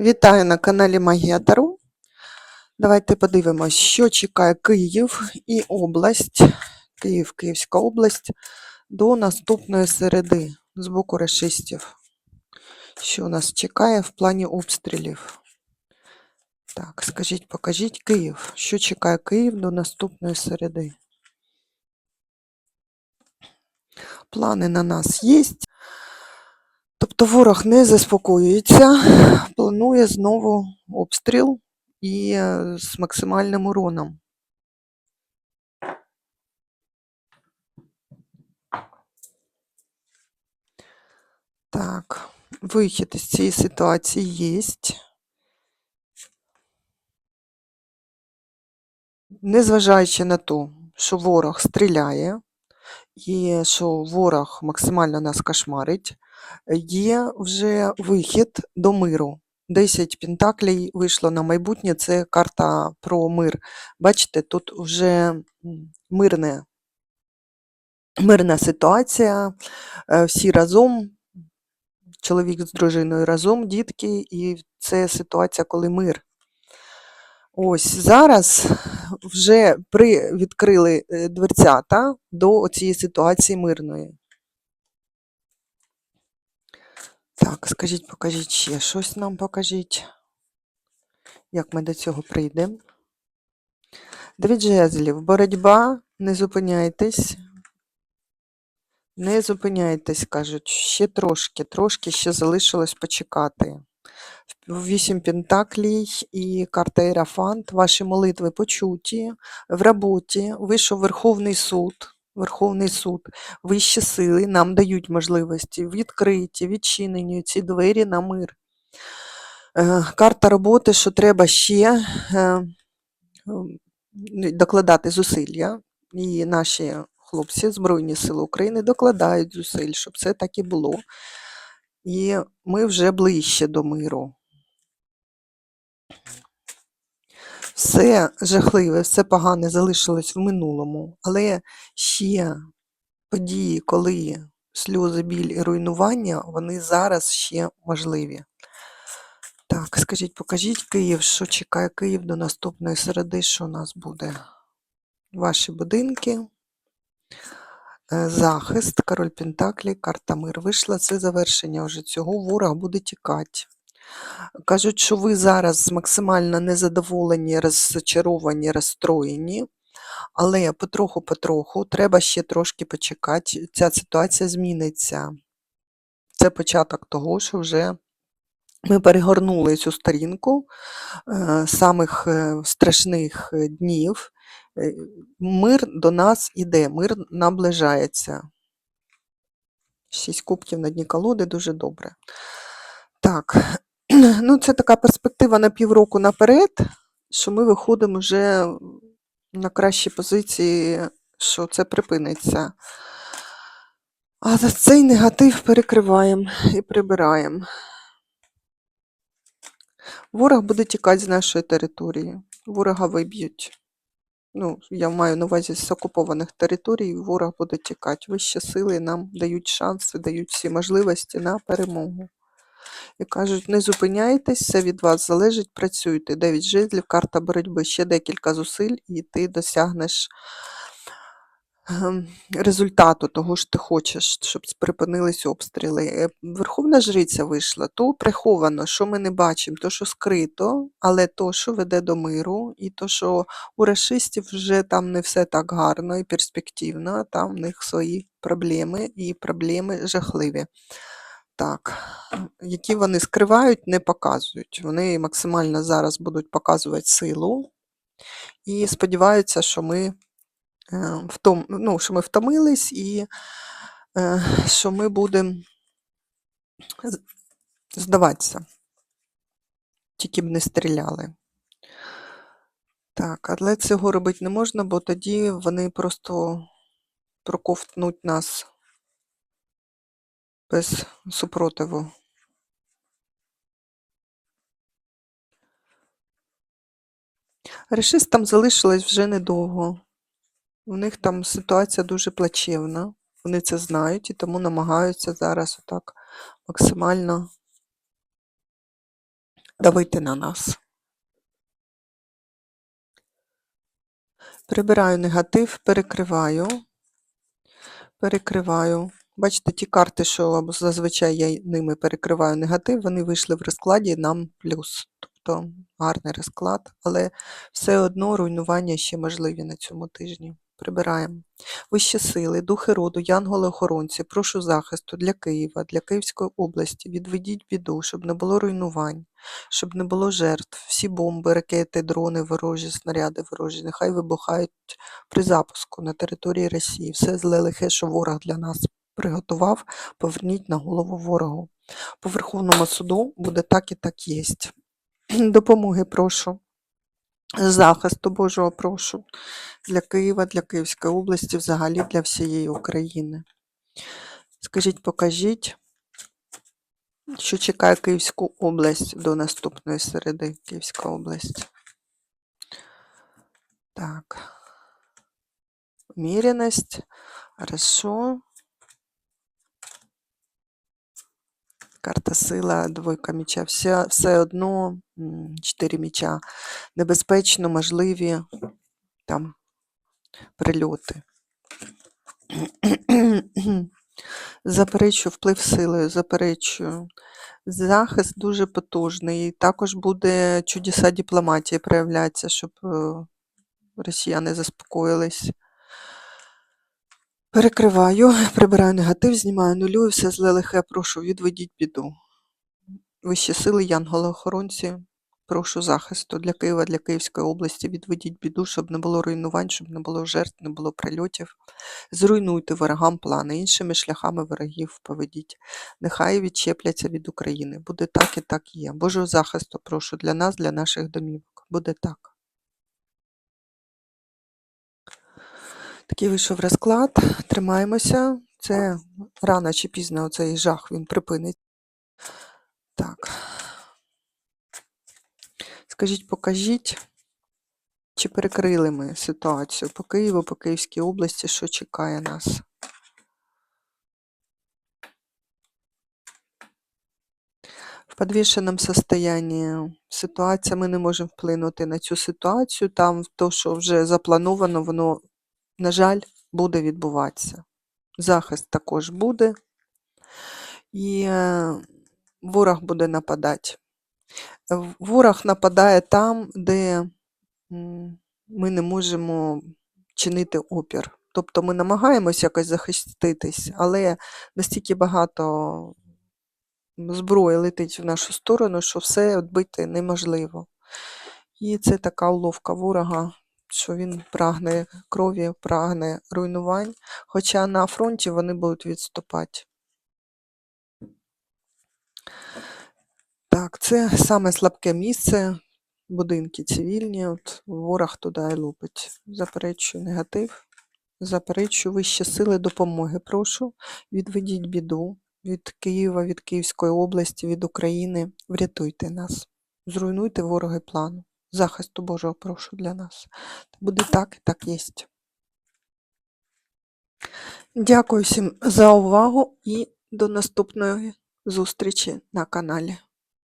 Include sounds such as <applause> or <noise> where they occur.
Вітаю на каналі Магія Таро. Давайте подивимось, що чекає Київ і область, Київ, Київська область до наступної середи з боку рашистів. Що нас чекає в плані обстрілів? Так, скажіть, покажіть Київ. Що чекає Київ до наступної середи? Плани на нас є. Тобто ворог не заспокоюється, планує знову обстріл і е, з максимальним уроном. Так, вихід із цієї ситуації є. Незважаючи на те, що ворог стріляє, і що ворог максимально нас кошмарить, є вже вихід до миру. 10 пентаклей вийшло на майбутнє, це карта про мир. Бачите, тут вже мирне, мирна ситуація, е, всі разом, чоловік з дружиною разом, дітки, і це ситуація, коли мир. Ось зараз вже при, відкрили е, дверцята до цієї ситуації мирної. Так, скажіть, покажіть ще щось нам покажіть. Як ми до цього прийдемо? Дев'ять жезлів. Боротьба, не зупиняйтесь. Не зупиняйтесь, кажуть, ще трошки, трошки ще залишилось почекати. Вісім пентаклій і карта Ерафант. Ваші молитви почуті в роботі. Вийшов Верховний суд. Верховний суд, вищі сили нам дають можливості відкриті, відчинені ці двері на мир. Е, Карта роботи, що треба ще е, докладати зусилля. І наші хлопці Збройні Сили України докладають зусиль, щоб це так і було. І ми вже ближче до миру. Все жахливе, все погане залишилось в минулому, але ще події, коли сльози, біль і руйнування, вони зараз ще можливі. Так, скажіть, покажіть Київ, що чекає Київ до наступної середи, що у нас буде? Ваші будинки, е, захист, король Пентаклі, карта мир вийшла. Це завершення вже цього. Ворог буде тікати. Кажуть, що ви зараз максимально незадоволені, розчаровані, розстроєні, але потроху-потроху треба ще трошки почекати. Ця ситуація зміниться. Це початок того, що вже ми перегорнули цю сторінку е, самих е, страшних е, днів. Мир до нас іде, мир наближається. Шість кубків на дні колоди дуже добре. Так, ну це така перспектива на півроку наперед, що ми виходимо вже на кращі позиції, що це припиниться. А за цей негатив перекриваємо і прибираємо. Ворог буде тікати з нашої території. Ворога виб'ють. Ну, я маю на увазі з окупованих територій, ворог буде тікати. Вищі сили нам дають шанси, дають всі можливості на перемогу. І кажуть, не зупиняйтесь, все від вас залежить, працюйте. Дев'ять жезлів, карта боротьби, ще декілька зусиль, і ти досягнеш ем, результату того, що ти хочеш, щоб припинились обстріли. Е, Верховна жриця вийшла, то приховано, що ми не бачимо, то, що скрито, але то, що веде до миру, і то, що у расистів вже там не все так гарно і перспективно, там в них свої проблеми і проблеми жахливі. Так, які вони скривають, не показують. Вони максимально зараз будуть показувати силу і сподіваються, що ми, е, втом, ну, що ми втомились і е, що ми будемо здаватися. Тільки б не стріляли. Так, але цього робити не можна, бо тоді вони просто проковтнуть нас без супротиву. Решистам залишилось вже недовго. У них там ситуація дуже плачевна. Вони це знають і тому намагаються зараз отак максимально давити на нас. Прибираю негатив, перекриваю. Перекриваю. Бачите, ті карти, що зазвичай я ними перекриваю негатив, вони вийшли в розкладі нам плюс. Тобто гарний розклад, але все одно руйнування ще можливі на цьому тижні. Прибираємо. Вищі сили, духи роду, янголи-охоронці, прошу захисту для Києва, для Київської області. Відведіть біду, щоб не було руйнувань, щоб не було жертв. Всі бомби, ракети, дрони, ворожі, снаряди ворожі, нехай вибухають при запуску на території Росії. Все зле лихе, що ворог для нас приготував, поверніть на голову ворогу. По Верховному суду буде так і так єсть. <clears throat> Допомоги прошу. Захисту Божого прошу для Києва, для Київської області, взагалі для всієї України. Скажіть, покажіть, що чекає Київську область до наступної середи. Київська область. Так. Умеренность. Хорошо. Карта сила, двойка меча. Все, все одно чотири меча. Небезпечно, можливі там прильоти. <clears throat> Заперечую вплив силою, заперечую. Захист дуже потужний. Також буде чудеса дипломатії проявлятися, щоб е, росіяни заспокоїлись. Перекриваю, прибираю негатив, знімаю нулю все зле лихе, прошу, відведіть біду. Вищі сили, янголи-охоронці, прошу захисту для Києва, для Київської області, відведіть біду, щоб не було руйнувань, щоб не було жертв, не було прильотів. Зруйнуйте ворогам плани, іншими шляхами ворогів поведіть. Нехай відчепляться від України. Буде так і так є. Божого захисту прошу для нас, для наших домівок. Буде так. Такий вийшов розклад. Тримаємося. Це рано чи пізно цей жах він припинить. Так. Скажіть, покажіть, чи перекрили ми ситуацію по Києву, по Київській області, що чекає нас? В підвішеному состоянні ситуація, ми не можемо вплинути на цю ситуацію. Там то, що вже заплановано, воно, на жаль, буде відбуватися. Захист також буде. І е, ворог буде нападати. Ворог нападає там, де ми не можемо чинити опір. Тобто ми намагаємось якось захиститись, але настільки багато зброї летить в нашу сторону, що все відбити неможливо. І це така уловка ворога, що він прагне крові, прагне руйнувань, хоча на фронті вони будуть відступати. Так, це саме слабке місце, будинки цивільні, от ворог туди і лупить. Заперечую негатив, заперечую вищі сили допомоги. Прошу, відведіть біду від Києва, від Київської області, від України. Врятуйте нас, зруйнуйте вороги плану. Захисту Божого прошу для нас. Буде так, і так єсть. Дякую всім за увагу і до наступної зустрічі на каналі.